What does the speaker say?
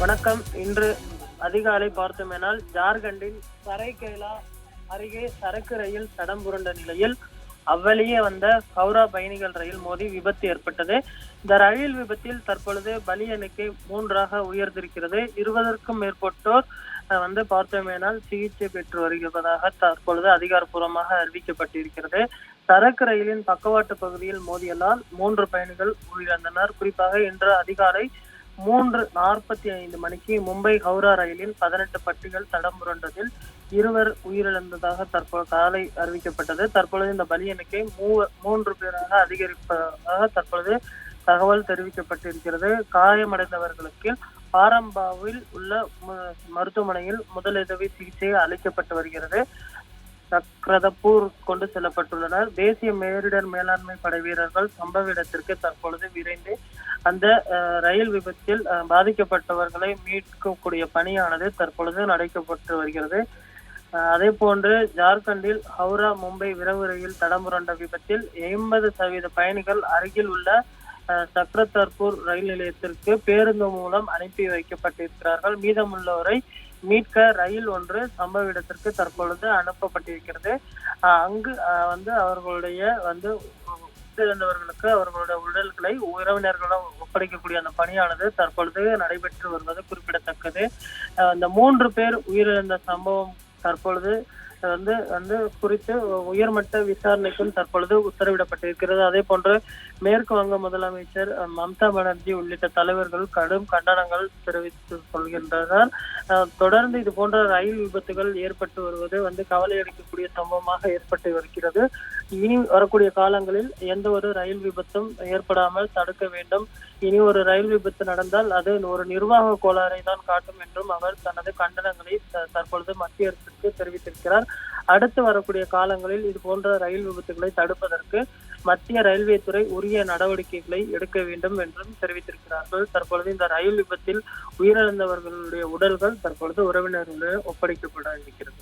வணக்கம். இன்று அதிகாலை பார்த்தோமேனால் ஜார்க்கண்டின் சரைகேலா அருகே சரக்கு ரயில் தடம் புரண்ட நிலையில் அவ்வழியே வந்த ஹவுரா பயணிகள் ரயில் மோதி விபத்து ஏற்பட்டது. இந்த ரயில் விபத்தில் தற்பொழுது பலி எண்ணிக்கை மூன்றாக உயர்ந்திருக்கிறது. இருபதற்கும் மேற்பட்டோர் அஹ், வந்து பார்த்தோமேனால் சிகிச்சை பெற்று வருகிறதாக தற்பொழுது அதிகாரப்பூர்வமாக அறிவிக்கப்பட்டிருக்கிறது. சரக்கு ரயிலின் பக்கவாட்டு பகுதியில் மோதியதால் மூன்று பயணிகள் உயிரிழந்தனர். குறிப்பாக இன்று அதிகாலை மூன்று நாற்பத்தி ஐந்து மணிக்கு மும்பை ஹவுரா ரயிலில் பதினெட்டு பட்டிகள் தடம் புரண்டதில் இருவர் உயிரிழந்ததாக தற்போது காலை அறிவிக்கப்பட்டது. தற்பொழுது இந்த பலி எண்ணிக்கை மூவ- மூன்று பேராக அதிகரிப்பதாக தற்பொழுது தகவல் தெரிவிக்கப்பட்டிருக்கிறது. காயமடைந்தவர்களுக்கு பாரம்பாவில் உள்ள மருத்துவமனையில் முதலுதவி சிகிச்சை அளிக்கப்பட்டு வருகிறது. சக்ரதப்பூர் கொண்டு செல்லப்பட்டுள்ளனர். தேசிய பேரிடர் மேலாண்மை படை வீரர்கள் சம்பவ இடத்திற்கு தற்பொழுது விரைந்து அந்த அஹ், ரயில் விபத்தில் பாதிக்கப்பட்டவர்களை மீட்கக்கூடிய பணியானது தற்பொழுது நடைபெற்று வருகிறது. அதே போன்று ஜார்க்கண்டில் ஹவுரா மும்பை விரைவு ரயில் தடமுரண்ட விபத்தில் எண்பது சதவீத பயணிகள் அருகில் உள்ள அஹ், ரயில் நிலையத்திற்கு பேருந்து மூலம் அனுப்பி வைக்கப்பட்டிருக்கிறார்கள். மீதமுள்ளவரை மீட்க ரயில் ஒன்று சம்பவ இடத்திற்கு தற்பொழுது அனுப்பப்பட்டிருக்கிறது. அங்கு வந்து அவர்களுடைய வந்து உயிரிழந்தவர்களுக்கு அவர்களுடைய உடல்களை உறவினர்களிடம் ஒப்படைக்கக்கூடிய அந்த பணியானது தற்பொழுது நடைபெற்று வருவது குறிப்பிடத்தக்கது. அந்த மூன்று பேர் உயிரிழந்த சம்பவம் தற்பொழுது வந்து வந்து குறித்து உயர்மட்ட விசாரணைக்கும் தற்பொழுது உத்தரவிடப்பட்டிருக்கிறது. அதே போன்று மேற்கு வங்க முதலமைச்சர் மம்தா பானர்ஜி உள்ளிட்ட தலைவர்கள் கடும் கண்டனங்கள் தெரிவித்து கொள்கின்றனர். தொடர்ந்து இது போன்ற ரயில் விபத்துகள் ஏற்பட்டு வருவது வந்து கவலை அளிக்கக்கூடிய சம்பவமாக ஏற்பட்டு வருகிறது. இனி வரக்கூடிய காலங்களில் எந்த ஒரு ரயில் விபத்தும் ஏற்படாமல் தடுக்க வேண்டும். இனி ஒரு ரயில் விபத்து நடந்தால் அது ஒரு நிர்வாக கோளாறை தான் காட்டும் என்றும் அவர் தனது கண்டனங்களை த- தற்பொழுது மத்திய அரசுக்கு தெரிவித்திருக்கிறார். அடுத்து வரக்கூடிய காலங்களில் இது போன்ற ரயில் விபத்துகளை தடுப்பதற்கு மத்திய ரயில்வே துறை உரிய நடவடிக்கைகளை எடுக்க வேண்டும் என்றும் தெரிவித்திருக்கிறார்கள். தற்பொழுது இந்த ரயில் விபத்தில் உயிரிழந்தவர்களுடைய உடல்கள் தற்பொழுது உறவினர்களுடன் ஒப்படைக்கப்பட இருக்கிறது.